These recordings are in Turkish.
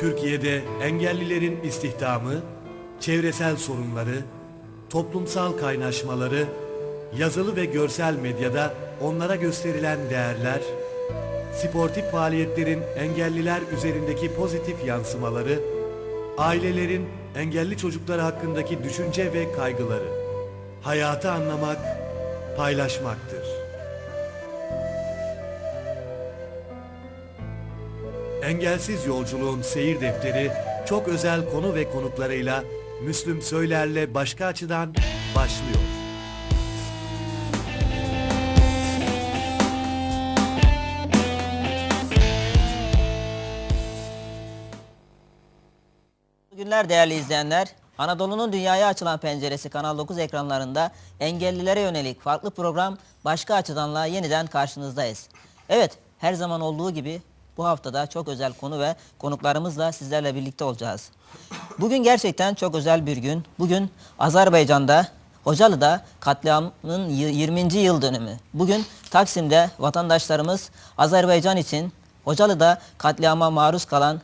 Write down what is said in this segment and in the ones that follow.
Türkiye'de engellilerin istihdamı, çevresel sorunları, toplumsal kaynaşmaları, yazılı ve görsel medyada onlara gösterilen değerler, sportif faaliyetlerin engelliler üzerindeki pozitif yansımaları, ailelerin engelli çocukları hakkındaki düşünce ve kaygıları. Hayatı anlamak, paylaşmaktır. Engelsiz Yolculuğun Seyir Defteri çok özel konu ve konuklarıyla Müslüm Söyler'le başka açıdan başlıyor. Günler değerli izleyenler. Anadolu'nun dünyaya açılan penceresi Kanal 9 ekranlarında engellilere yönelik farklı program başka açıdanla yeniden karşınızdayız. Evet, her zaman olduğu gibi bu haftada çok özel konu ve konuklarımızla sizlerle birlikte olacağız. Bugün gerçekten çok özel bir gün. Bugün Azerbaycan'da Hocalı'da katliamın y- 20. yıl dönümü. Bugün Taksim'de vatandaşlarımız Azerbaycan için Hocalı'da katliama maruz kalan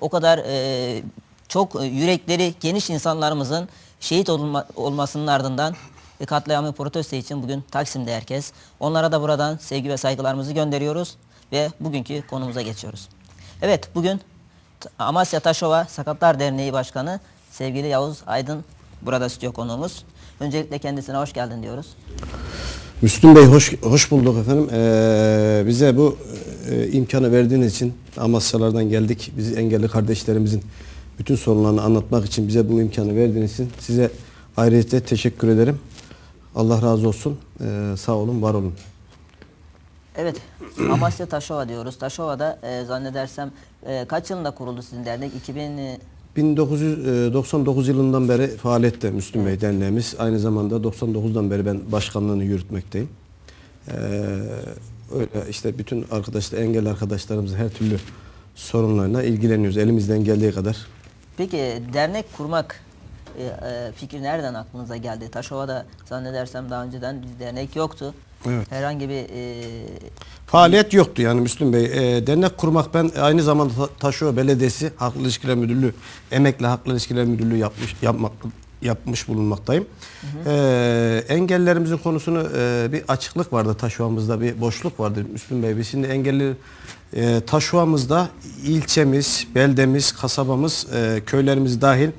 o kadar e, çok e, yürekleri geniş insanlarımızın şehit olma, olmasının ardından e, katliamı protesto için bugün Taksim'de herkes. Onlara da buradan sevgi ve saygılarımızı gönderiyoruz ve bugünkü konumuza geçiyoruz. Evet bugün Amasya Taşova Sakatlar Derneği Başkanı sevgili Yavuz Aydın burada stüdyo konuğumuz. Öncelikle kendisine hoş geldin diyoruz. Müslüm Bey hoş, hoş bulduk efendim. Ee, bize bu e, imkanı verdiğiniz için Amasyalardan geldik. Biz engelli kardeşlerimizin bütün sorunlarını anlatmak için bize bu imkanı verdiğiniz için size ayrıca teşekkür ederim. Allah razı olsun. Ee, sağ olun, var olun. Evet, Amasya Taşova diyoruz. Taşova'da e, zannedersem e, kaç yılında kuruldu sizin dernek? 2000 e, 1999 yılından beri faaliyette Müslüm Bey Derneğimiz. Aynı zamanda 99'dan beri ben başkanlığını yürütmekteyim. Ee, öyle işte bütün arkadaşlar, engelli arkadaşlarımızın her türlü sorunlarına ilgileniyoruz. Elimizden geldiği kadar. Peki dernek kurmak e, e, fikri nereden aklınıza geldi? Taşova'da zannedersem daha önceden bir dernek yoktu. Evet. Herhangi bir e, Faaliyet yoktu yani Müslüm Bey. Ee, dernek kurmak ben aynı zamanda Ta- Taşova Belediyesi Halkla İlişkiler Müdürlüğü, Emekli Halkla İlişkiler Müdürlüğü yapmış yapmak yapmış bulunmaktayım. Ee, engellerimizin konusunu e, bir açıklık vardı Taşova'mızda bir boşluk vardı Müslüm Bey. Biz şimdi engelli e, Taşova'mızda ilçemiz, beldemiz, kasabamız, e, köylerimiz dahil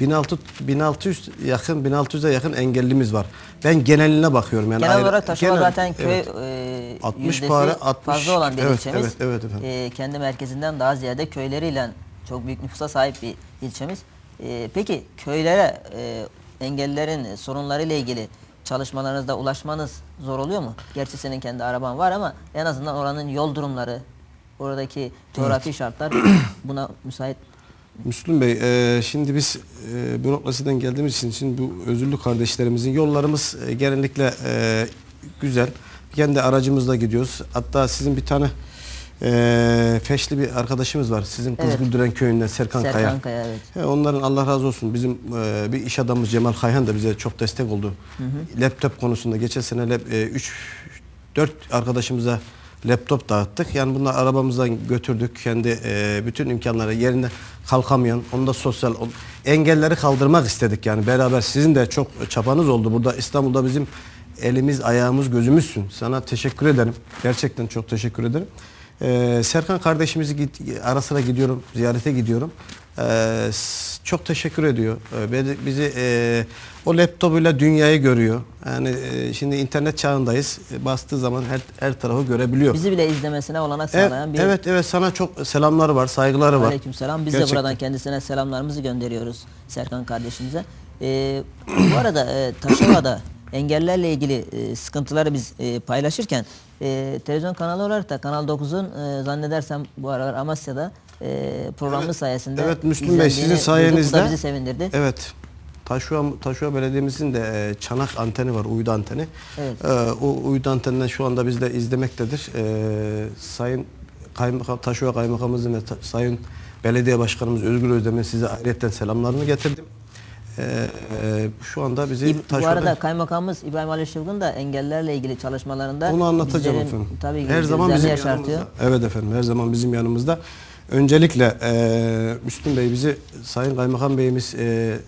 1600 1600 yakın 1600'e yakın engellimiz var. Ben geneline bakıyorum yani. genel ayrı- olarak Taşova genel- zaten köy evet. e, 60 yüzdesi para, 60 fazla olan bir evet, ilçemiz. evet, evet efendim. E, kendi merkezinden daha ziyade köyleriyle çok büyük nüfusa sahip bir ilçemiz. E, peki köylere e, engellilerin sorunlarıyla ilgili çalışmalarınızda ulaşmanız zor oluyor mu? Gerçi senin kendi araban var ama en azından oranın yol durumları, oradaki coğrafi şartlar buna müsait. Müslüm Bey, e, şimdi biz e, bürokrasiden geldiğimiz için şimdi bu özürlü kardeşlerimizin yollarımız e, genellikle e, güzel. Kendi aracımızla gidiyoruz. Hatta sizin bir tane e, feşli bir arkadaşımız var. Sizin Evet. Kızgüldüren köyünden Serkan, Kaya. Serkan Kaya, evet. He, onların Allah razı olsun. Bizim e, bir iş adamımız Cemal Kayhan da bize çok destek oldu. Laptop konusunda geçen sene 3 4 arkadaşımıza laptop dağıttık. Yani bunları arabamızdan götürdük. Kendi e, bütün imkanları yerinde kalkamayan, onu da sosyal o- engelleri kaldırmak istedik. Yani beraber sizin de çok çapanız oldu. Burada İstanbul'da bizim elimiz, ayağımız, gözümüzsün. Sana teşekkür ederim. Gerçekten çok teşekkür ederim. Ee, Serkan kardeşimizi git, ara sıra gidiyorum, ziyarete gidiyorum. Ee, çok teşekkür ediyor. Ee, bizi e, o laptopuyla dünyayı görüyor. Yani e, şimdi internet çağındayız. E, bastığı zaman her her tarafı görebiliyor. Bizi bile izlemesine olanak Evet, sağlayan bir evet, evet sana çok selamları var, saygıları var. Aleykümselam. Biz de Gerçekten. buradan kendisine selamlarımızı gönderiyoruz Serkan kardeşimize. Ee, bu arada e, Taşova'da engellerle ilgili e, sıkıntıları biz e, paylaşırken e, televizyon kanalı olarak da Kanal 9'un e, zannedersem bu aralar Amasya'da e, programı sayesinde Evet Müslüm Bey sizin sayenizde. Da bizi sevindirdi. Evet. Taşova, Taşova Belediye'mizin de e, çanak anteni var, uydu anteni. Evet. E, o uydu anteninden şu anda bizde izlemektedir. E, Sayın Kaymakam, Taşova Kaymakamımızın ve ta- Sayın Belediye Başkanımız Özgür Özdemir size ayrıyetten selamlarını getirdim. E, e, şu anda bizi İb- Bu arada kaymakamımız İbrahim Ali Şılgın da engellerle ilgili çalışmalarında Onu anlatacağım bizlerin efendim. Tabii her zaman bizim yaşartıyor. yanımızda. Evet efendim her zaman bizim yanımızda. Öncelikle e, Müslüm Bey bizi Sayın Kaymakam Beyimiz e,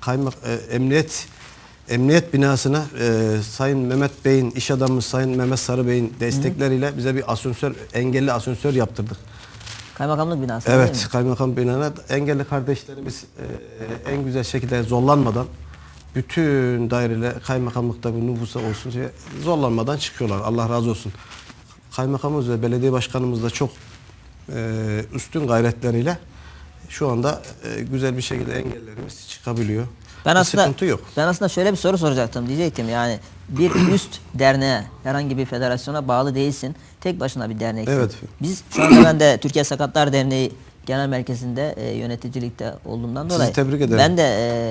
kaymak e, emniyet emniyet binasına e, Sayın Mehmet Bey'in iş adamımız Sayın Mehmet Sarı Bey'in destekleriyle bize bir asansör engelli asansör yaptırdık. Kaymakamlık binası? Evet, kaymakam binana engelli kardeşlerimiz e, en güzel şekilde zorlanmadan bütün daireler kaymakamlıkta bir nüfusa olsun diye zorlanmadan çıkıyorlar. Allah razı olsun. Kaymakamımız ve belediye başkanımız da çok e, üstün gayretleriyle şu anda e, güzel bir şekilde engellerimiz çıkabiliyor. Ben bir aslında sıkıntı yok. ben aslında şöyle bir soru soracaktım diyecektim yani bir üst derneğe herhangi bir federasyona bağlı değilsin. Tek başına bir derneksin. Evet. Biz şu anda ben de Türkiye Sakatlar Derneği Genel Merkezi'nde e, yöneticilikte olduğumdan Sizi dolayı tebrik ederim. ben de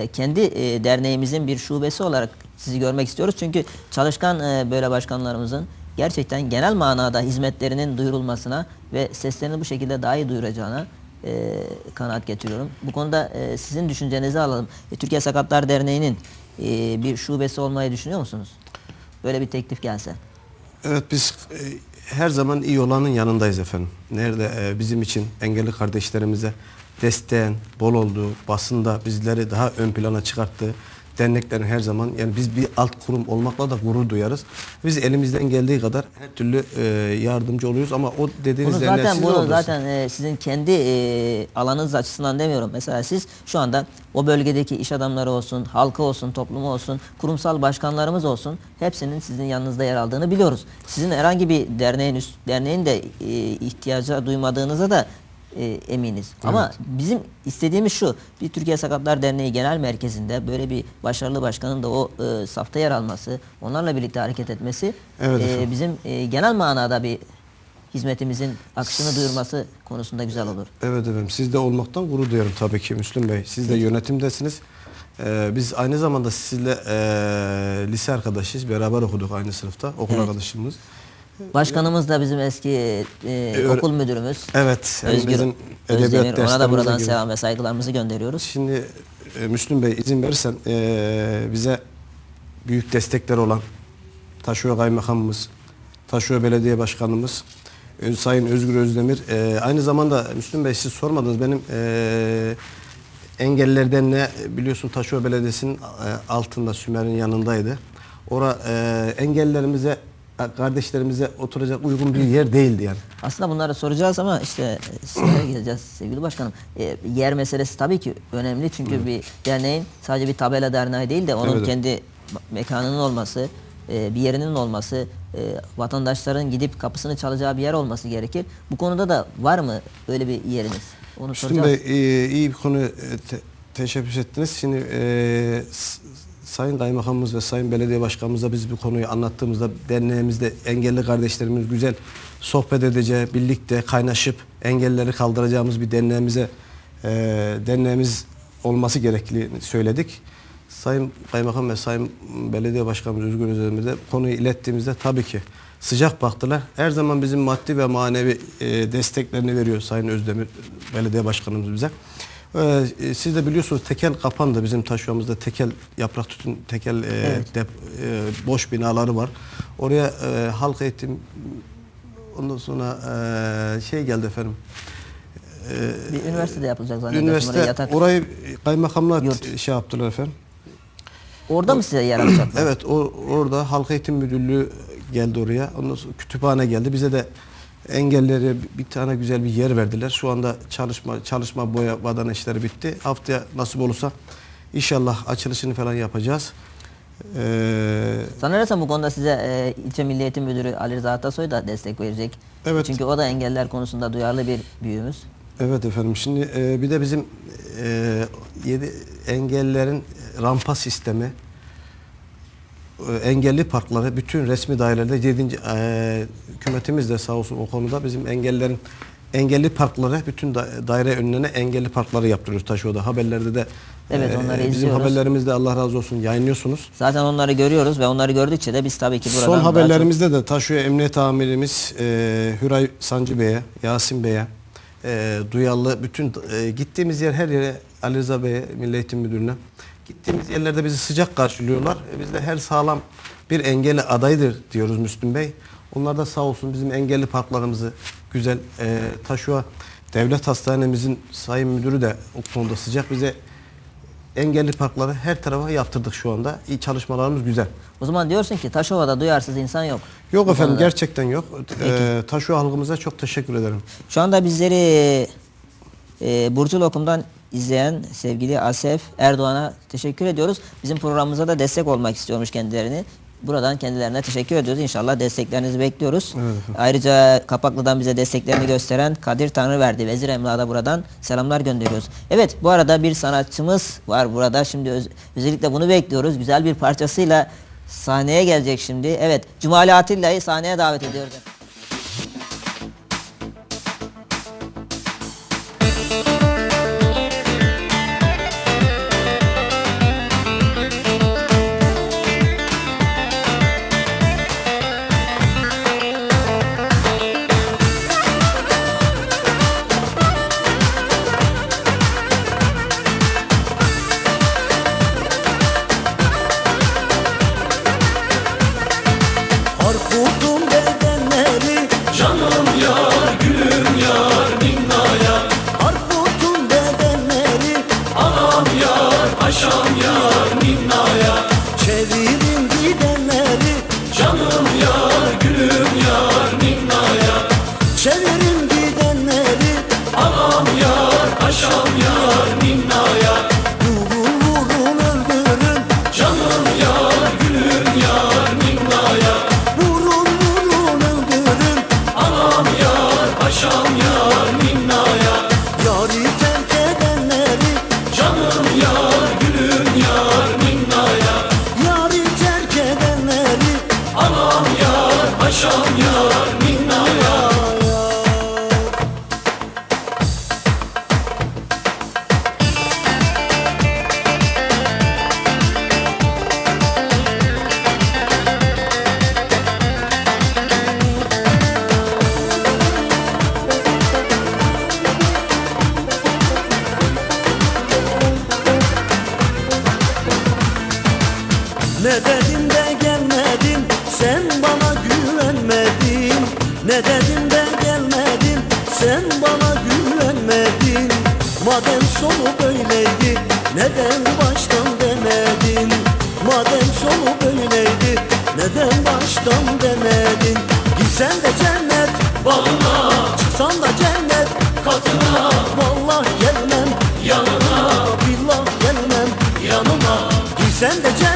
e, kendi e, derneğimizin bir şubesi olarak sizi görmek istiyoruz. Çünkü çalışkan e, böyle başkanlarımızın gerçekten genel manada hizmetlerinin duyurulmasına ve seslerini bu şekilde daha iyi duyuracağına e, kanaat getiriyorum. Bu konuda e, sizin düşüncenizi alalım. E, Türkiye Sakatlar Derneği'nin e, bir şubesi olmayı düşünüyor musunuz? Böyle bir teklif gelse. Evet biz e, her zaman iyi olanın yanındayız efendim. Nerede e, bizim için engelli kardeşlerimize desteğin bol olduğu, basında bizleri daha ön plana çıkarttığı derneklerin her zaman yani biz bir alt kurum olmakla da gurur duyarız. Biz elimizden geldiği kadar her türlü e, yardımcı oluyoruz ama o dediğiniz Bunu zaten bunu oldunuz. zaten e, sizin kendi e, alanınız açısından demiyorum. Mesela siz şu anda o bölgedeki iş adamları olsun, halkı olsun, toplumu olsun, kurumsal başkanlarımız olsun hepsinin sizin yanınızda yer aldığını biliyoruz. Sizin herhangi bir derneğin üst, derneğin de e, ihtiyaca duymadığınıza da e, eminiz. Ama bizim istediğimiz şu. Bir Türkiye Sakatlar Derneği Genel Merkezi'nde böyle bir başarılı başkanın da o e, safta yer alması, onlarla birlikte hareket etmesi Evet e, bizim e, genel manada bir hizmetimizin akışını duyurması konusunda güzel olur. Evet efendim siz de olmaktan gurur duyuyorum tabii ki Müslüm Bey. Siz de yönetimdesiniz. Ee, biz aynı zamanda sizinle e, lise arkadaşıyız. Beraber okuduk aynı sınıfta. Okul Evet. arkadaşımız. Başkanımız da bizim eski e, öyle- okul müdürümüz. Evet. yani Özgür bizim Özdemir. edebiyat Ona da derslerimize buradan gibi. selam ve saygılarımızı gönderiyoruz. Şimdi e, Müslüm Bey izin verirsen e, bize büyük destekler olan Taşova Kaymakamımız, Taşova Belediye Başkanımız, Ö- Sayın Özgür Özdemir. e, aynı zamanda Müslüm Bey siz sormadınız benim e, engellilerden ne biliyorsun Taşova Belediyesi'nin e, altında Sümer'in yanındaydı. Ora e, engellilerimize e, kardeşlerimize oturacak uygun bir yer değildi yani. Aslında bunları soracağız ama işte e, sizlere geleceğiz sevgili başkanım. E, yer meselesi tabii ki önemli çünkü bir derneğin sadece bir tabela derneği değil de onun Evet. kendi mekanının olması, e, bir yerinin olması, e, vatandaşların gidip kapısını çalacağı bir yer olması gerekir. Bu konuda da var mı öyle bir yeriniz? Onu Müslüm soracağız. Bey e, iyi bir konu e, te- teşebbüs ettiniz. Şimdi e, Sayın Kaymakamımız ve Sayın Belediye Başkanımızla biz bu konuyu anlattığımızda derneğimizde engelli kardeşlerimiz güzel sohbet edeceği, birlikte kaynaşıp engelleri kaldıracağımız bir derneğimize e, derneğimiz olması gerektiğini söyledik. Sayın Kaymakam ve Sayın Belediye Başkanımız Özgür Özel'imize konuyu ilettiğimizde tabii ki sıcak baktılar. Her zaman bizim maddi ve manevi e, desteklerini veriyor Sayın Özdemir Belediye Başkanımız bize. Ee, e, siz de biliyorsunuz tekel kapandı bizim taşıyamızda tekel yaprak tütün tekel e, Evet. dep- e, boş binaları var. Oraya e, halk eğitim ondan sonra e, şey geldi efendim. E, Bir üniversitede yapılacak zannedersem. Üniversite Oraya yatak. orayı kaymakamla Yurt. şey yaptılar efendim. Orada mı size yer açacaklar? Evet o, orada Halk Eğitim Müdürlüğü geldi oraya. Ondan sonra kütüphane geldi. Bize de engelleri bir tane güzel bir yer verdiler. Şu anda çalışma çalışma boya badana işleri bitti. Haftaya nasip olursa inşallah açılışını falan yapacağız. Ee, Sanırsam bu konuda size e, ilçe Milli Eğitim Müdürü Ali Rıza Atasoy da destek verecek. Evet. Çünkü o da engeller konusunda duyarlı bir büyüğümüz. evet efendim. Şimdi e, bir de bizim e, yedi engellilerin rampa sistemi engelli parkları bütün resmi dairelerde 7. E, hükümetimiz de sağ olsun o konuda bizim engellerin engelli parkları bütün da- daire önüne engelli parkları yaptırıyoruz Taşova'da haberlerde de Evet, onları bizim izliyoruz. haberlerimizde Allah razı olsun yayınlıyorsunuz. Zaten onları görüyoruz ve onları gördükçe de biz tabii ki buradan Son haberlerimizde de Taşova Emniyet Amirimiz e, Hüray Sancı Bey'e, Yasin Bey'e, e, duyarlı bütün e, gittiğimiz yer her yere Ali Rıza Bey'e, Milli Eğitim Müdürü'ne gittiğimiz yerlerde bizi sıcak karşılıyorlar. E, biz de her sağlam bir engelli adaydır diyoruz Müslüm Bey. Onlar da sağ olsun bizim engelli parklarımızı güzel e, Taşova devlet hastanemizin sayın müdürü de o konuda sıcak bize engelli parkları her tarafa yaptırdık şu anda. İyi çalışmalarımız güzel. O zaman diyorsun ki Taşova'da duyarsız insan yok. Yok Bu efendim konuda. gerçekten yok. Ee, Taşu halkımıza çok teşekkür ederim. Şu anda bizleri e, Burcu Lokum'dan izleyen sevgili Asef Erdoğan'a teşekkür ediyoruz. Bizim programımıza da destek olmak istiyormuş kendilerini. Buradan kendilerine teşekkür ediyoruz. İnşallah desteklerinizi bekliyoruz. Ayrıca Kapaklı'dan bize desteklerini gösteren Kadir Tanrıverdi, Vezir Emlak'a da buradan selamlar gönderiyoruz. Evet bu arada bir sanatçımız var burada. Şimdi öz- özellikle bunu bekliyoruz. Güzel bir parçasıyla sahneye gelecek şimdi. Evet Cumali Atilla'yı sahneye davet ediyoruz. Ne dedim de gelmedin Sen bana güvenmedin. Ne dedim de gelmedin Sen bana güvenmedin. Madem sonu böyleydi Neden baştan demedin? Madem sonu böyleydi Neden baştan demedin? Gitsen de cennet Bağına Çıksan da cennet Katına Vallahi gelmem Yanına Billah gelmem Yanıma. Gitsen de cennet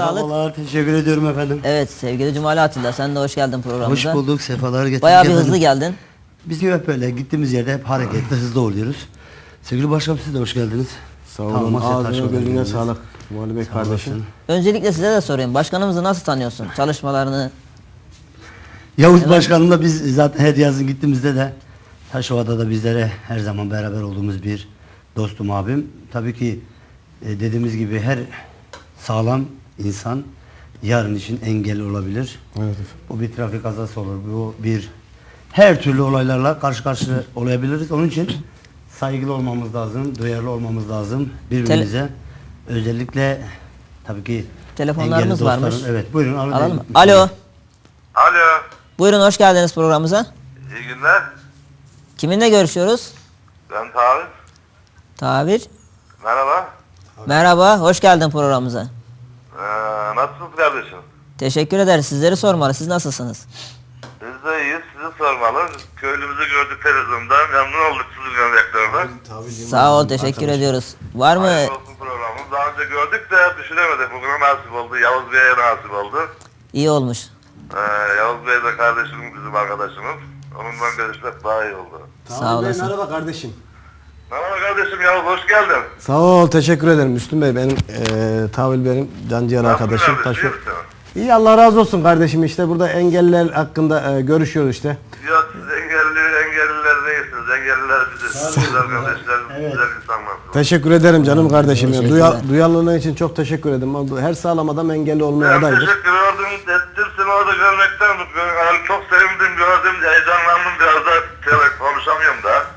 sağlık. Merhabalar, teşekkür ediyorum efendim. Evet sevgili Cumali Atilla sen de hoş geldin programımıza. Hoş bulduk, sefalar getirduk. Bayağı bir efendim. hızlı geldin. Biz hep böyle gittiğimiz yerde hep hareketli, hızlı oluyoruz. Sevgili başkanım siz de hoş geldiniz. Sağ olun. Tamam, Ağzına gözüne sağlık. Cumali Bey kardeşim. Öncelikle size de sorayım. Başkanımızı nasıl tanıyorsun? Çalışmalarını. Yavuz Başkanım'la biz zaten her yazın gittiğimizde de Taşova'da da bizlere her zaman beraber olduğumuz bir dostum abim. Tabii ki e, dediğimiz gibi her sağlam insan yarın için engel olabilir. Evet. Bu bir trafik kazası olur. Bu bir her türlü olaylarla karşı karşıya olabiliriz. Onun için saygılı olmamız lazım, duyarlı olmamız lazım birbirimize. Özellikle tabii ki Telefonlarımız varmış. Evet, buyurun alın. Alalım mı? Alo. Alo, Buyurun hoş geldiniz programımıza. iyi günler. Kiminle görüşüyoruz? Ben Tarık. Tabir. Merhaba. Merhaba, hoş geldin programımıza. Ee, nasılsınız kardeşim? Teşekkür ederiz. Sizleri sormalı. Siz nasılsınız? Biz de iyiyiz, sizi sormalı. Köylümüzü gördük televizyonda, memnun olduk sizi görmeklerden. Sağ ol, teşekkür ediyoruz. Var mı? Hayırlı olsun programımız. Daha önce gördük de düşünemedik. Bugün nasip oldu. Yavuz Bey'e nasip oldu. İyi olmuş. Ee, Yavuz Bey de kardeşimiz, bizim arkadaşımız. Onunla görüşmek daha iyi oldu. Sağ olasın. Merhaba kardeşim. Merhaba kardeşim Yavuz, hoş geldin. Sağ ol, teşekkür ederim. Müslüm Bey benim eee Tavil benim canciğer arkadaşım. Nasılsın Taşı. iyi Allah razı olsun kardeşim işte burada engelliler hakkında eee, görüşüyoruz işte. Yok siz engelli, engelliler değilsiniz. Engelliler biziz. Güzel kardeşler, güzel insanlarsınız. Teşekkür ederim canım kardeşim. ya. Duyarlılığın için çok teşekkür ederim. Her sağlam adam engelli olmaya Ben adaydır. teşekkür ederim. Ettim seni orada görmekten. Yani çok sevindim, gördüm, heyecanlandım. Biraz evet, da.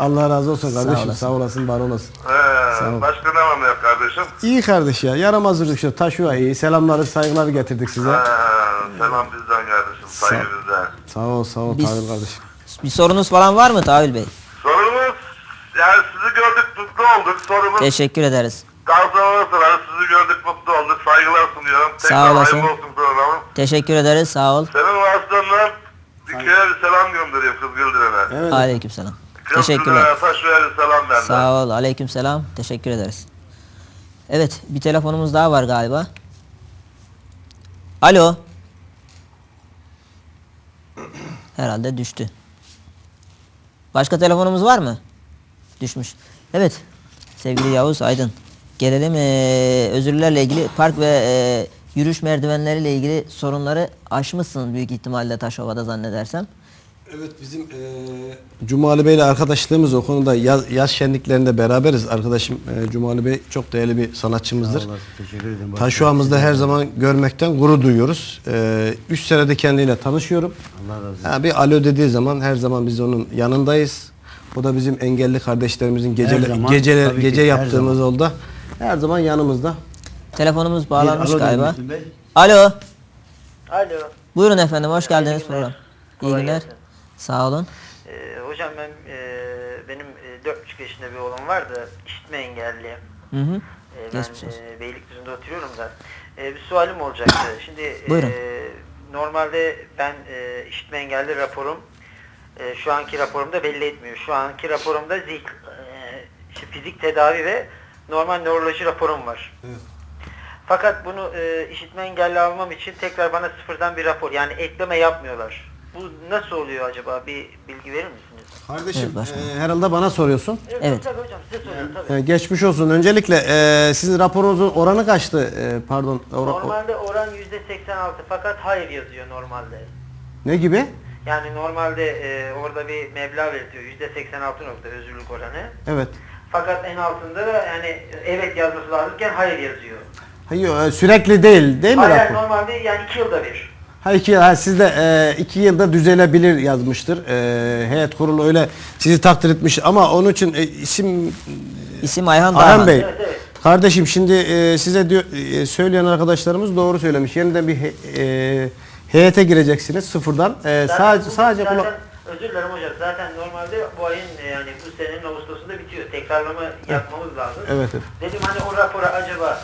Allah razı olsun kardeşim. olasın. Sağ olasın, var olasın. Ee, başka ne var yok kardeşim? İyi kardeş ya. Yaramazlık işte. Taşua iyi. Selamları, saygıları getirdik size. Ee, selam bizden kardeşim, saygı bizden. Sağ ol, sağ ol Biz- Tavil kardeşim. Bir sorunuz falan var mı Tavil Bey? Sorumuz, yani sizi gördük, mutlu olduk. Sorumuz, Teşekkür ederiz. daha sonra sıra sizi gördük, mutlu olduk. Saygılar sunuyorum. Sağ olasın. olsun programın. Teşekkür ederiz. Sağ ol. Senin vasıtandan bir köye bir selam göndereyim kız Güldüren'e. Evet. Aleykümselam. Teşekkürler. Ver selam benden. Sağ ol. Aleykümselam. Teşekkür ederiz. Evet, bir telefonumuz daha var galiba. Alo. Herhalde düştü. Başka telefonumuz var mı? Düşmüş. Evet. Sevgili Yavuz Aydın. Gelelim eee, özürlerle ilgili park ve eee, yürüyüş merdivenleriyle ilgili sorunları aşmışsın büyük ihtimalle Taşova'da zannedersem. Evet bizim eee Cumali Bey'le arkadaşlığımız o konuda yaz, yaz şenliklerinde beraberiz. Arkadaşım eee, Cumali Bey çok değerli bir sanatçımızdır. Sağ olasın, teşekkür ederim. Taşuamızda her zaman görmekten gurur duyuyoruz. 3 senede kendiyle tanışıyorum. Allah razı olsun. Ha, bir alo dediği zaman her zaman biz onun yanındayız. Bu da bizim engelli kardeşlerimizin gece zaman, geceler gece her yaptığımız oldu. Her zaman yanımızda. Telefonumuz bağlanmış Bir alo galiba. Bey. Alo. Alo. Buyurun efendim hoş geldiniz program. İyi günler. Sağ olun. Ee, hocam ben e, benim e, 4,5 yaşında bir oğlum var da işitme engelli. Hı hı. Ee, Geçmiş ben e, Beylikdüzü'nde oturuyorum da. Ee, bir sualim olacaktı. Şimdi e, normalde ben e, işitme engelli raporum e, şu anki raporumda belli etmiyor. Şu anki raporumda zik, e, işte fizik tedavi ve normal nöroloji raporum var. Fakat bunu e, işitme engelli almam için tekrar bana sıfırdan bir rapor yani ekleme yapmıyorlar. Bu nasıl oluyor acaba? Bir bilgi verir misiniz? Kardeşim Evet, başkanım. eee, herhalde bana soruyorsun. Evet. Tabii hocam size soruyorum tabii. Ee, geçmiş olsun. Öncelikle eee, sizin raporunuzun oranı kaçtı? Eee, pardon. ora- o- Normalde oran %86 fakat hayır yazıyor normalde. ne gibi? Yani normalde e, orada bir meblağ veriliyor. %86 nokta özürlük oranı. Evet. Fakat en altında da yani evet yazması lazımken hayır yazıyor. Hayır, e, sürekli değil, değil mi Hayır rapor? normalde yani 2 yılda bir. Ha iki yıl, ha sizde e, iki yılda düzelebilir yazmıştır. E, heyet kurulu öyle sizi takdir etmiş ama onun için e, isim İsim Ayhan Ayhan Dağman. Bey. Evet, evet. Kardeşim şimdi e, size diyor, e, söyleyen arkadaşlarımız doğru söylemiş. Yeniden bir he- e, heyete gireceksiniz sıfırdan. E, Zaten sadece bu- sadece zaten, kula- özür dilerim hocam. Zaten normalde bu ayın e, yani bu senenin Ağustos'unda bitiyor. Tekrarlama yapmamız lazım. Evet, evet. Dedim hani o rapora acaba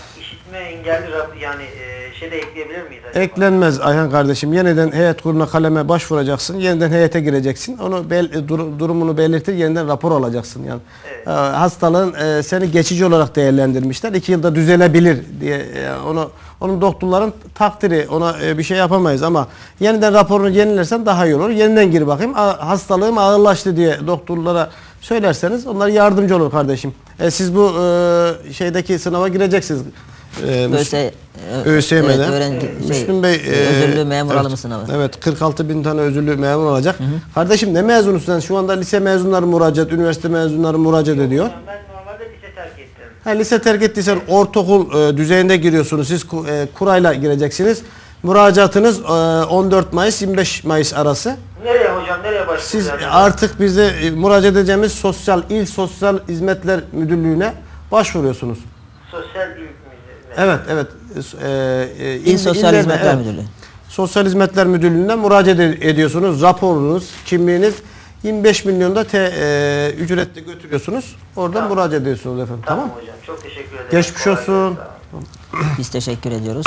işitme engelli yani e, şey de ekleyebilir miyiz acaba? eklenmez Ayhan kardeşim. Yeniden heyet kuruluna kaleme başvuracaksın. Yeniden heyete gireceksin. Onu bel, e, dur- durumunu belirtir. Yeniden rapor alacaksın yani. Evet. E, hastalığın e, seni geçici olarak değerlendirmişler. İki yılda düzelebilir diye e, onu Onun doktorların takdiri ona e, bir şey yapamayız ama yeniden raporunu yenilersen daha iyi olur. Yeniden gir bakayım. A- hastalığım ağırlaştı diye doktorlara söylerseniz onlar yardımcı olur kardeşim. E, siz bu e, şeydeki sınava gireceksiniz. E, Müs- ÖS, e, ÖSYM'de. evet, öğrenci- şey, Müslüm Bey e, özürlü memur evet, alımı sınavı. Evet 46 bin tane özürlü memur olacak. Kardeşim ne mezunusun sen? Şu anda lise mezunları müracaat, üniversite mezunları müracaat ediyor. Ben normalde lise terk ettim. Ha, lise terk ettiysen ortaokul e, düzeyinde giriyorsunuz. Siz e, kurayla gireceksiniz. Müracaatınız e, 14 Mayıs 25 Mayıs arası. Nereye hocam? Nereye başvuracağız? Siz artık bize e, müracaat edeceğimiz sosyal il sosyal hizmetler müdürlüğüne başvuruyorsunuz. Sosyal müdürlüğü. Evet, evet. E, e, İl Sosyal illerine, Hizmetler evet. Müdürlüğü. Sosyal Hizmetler Müdürlüğü'ne müracaat ed- ediyorsunuz. Raporunuz, kimliğiniz 25 milyonda te, e, ücretle götürüyorsunuz. Oradan müracaat ediyorsunuz efendim. Tamam. Tamam hocam. Çok teşekkür ederim. Geçmiş Kolay olsun. Biz teşekkür ediyoruz.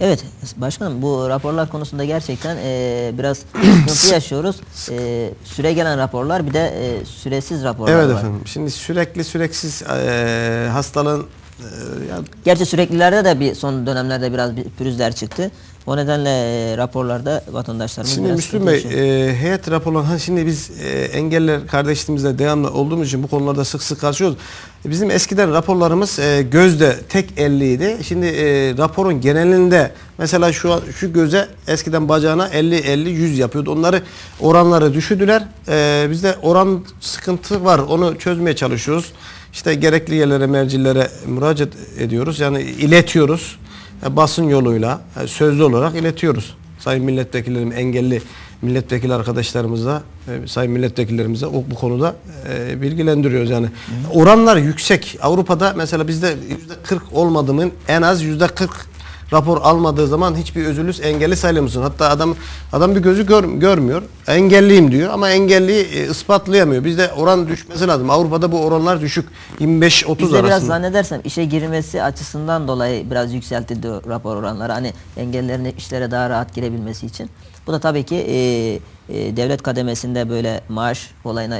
Evet başkanım bu raporlar konusunda gerçekten eee, biraz sıkıntı yaşıyoruz. Eee, süre gelen raporlar bir de eee, süresiz raporlar Evet var. efendim. Şimdi sürekli süreksiz e, hastalığın e, ya Gerçi süreklilerde de bir son dönemlerde biraz bir pürüzler çıktı. O nedenle eee, raporlarda vatandaşlarımız Şimdi Müslüm Bey, e, heyet raporları, ha şimdi biz e, engeller kardeşliğimizle devamlı olduğumuz için bu konularda sık sık karşılıyoruz. E, Bizim eskiden raporlarımız e, gözde tek elliydi. Şimdi e, raporun genelinde mesela şu an- şu göze eskiden bacağına 50 50 100 yapıyordu. Onları oranları düşürdüler. E, bizde oran sıkıntı var. Onu çözmeye çalışıyoruz. İşte gerekli yerlere, mercilere müracaat ediyoruz. Yani iletiyoruz. E, basın yoluyla e, sözlü olarak iletiyoruz. Sayın milletvekillerim, engelli milletvekili arkadaşlarımıza, e, sayın milletvekillerimize o, bu konuda e, bilgilendiriyoruz yani. Oranlar yüksek. Avrupa'da mesela bizde yüzde 40 olmadığının en az yüzde 40 rapor almadığı zaman hiçbir özürlüs engelli sayılmıyorsun. Hatta adam adam bir gözü gör- görmüyor. Engelliyim diyor ama engelliyi e, ispatlayamıyor. Bizde oran düşmesi lazım. Avrupa'da bu oranlar düşük. 25-30 Bizde arasında. biraz zannedersem işe girmesi açısından dolayı biraz yükseltildi rapor oranları. Hani engellerin işlere daha rahat girebilmesi için. Bu da tabii ki e, e, devlet kademesinde böyle maaş olayına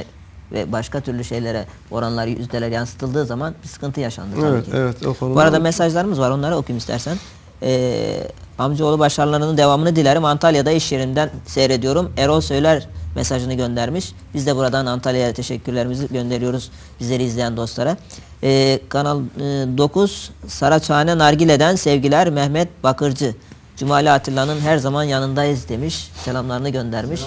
ve başka türlü şeylere oranlar yüzdeler yansıtıldığı zaman bir sıkıntı yaşandı tabii Evet, ki. evet, o konuda- Bu arada mesajlarımız var onları okuyayım istersen. Ee, amcaoğlu başarılarının devamını dilerim. Antalya'da iş yerinden seyrediyorum. Erol Söyler mesajını göndermiş. Biz de buradan Antalya'ya teşekkürlerimizi gönderiyoruz bizleri izleyen dostlara. Ee, Kanal e, 9 Saraçhane Nargile'den sevgiler Mehmet Bakırcı. Cumali Atilla'nın her zaman yanındayız demiş. Selamlarını göndermiş.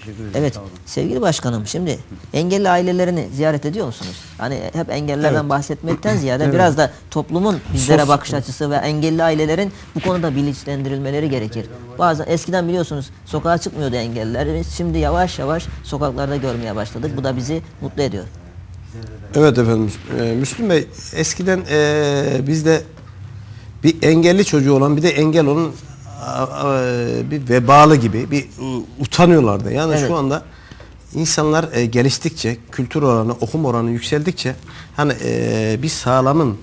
Teşekkür ederim. Evet sağ olun. sevgili başkanım şimdi engelli ailelerini ziyaret ediyor musunuz? Hani hep engellerden bahsetmekten ziyade biraz da toplumun bizlere Sos- bakış açısı ve engelli ailelerin bu konuda bilinçlendirilmeleri gerekir. Bazen eskiden biliyorsunuz sokağa çıkmıyordu engelliler. Şimdi yavaş yavaş sokaklarda görmeye başladık. Bu da bizi mutlu ediyor. Evet efendim. Ee, Müslüm Bey eskiden ee, bizde bir engelli çocuğu olan bir de engel a- bir vebalı gibi bir utanıyorlardı. Yani Evet. şu anda insanlar e, geliştikçe, kültür oranı, okum oranı yükseldikçe hani e, bir sağlamın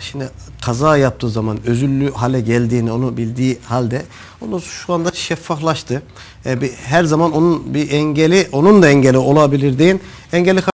şimdi kaza yaptığı zaman özürlü hale geldiğini onu bildiği halde onu şu anda şeffaflaştı. E, bir, her zaman onun bir engeli, onun da engeli olabilir deyin. Engelli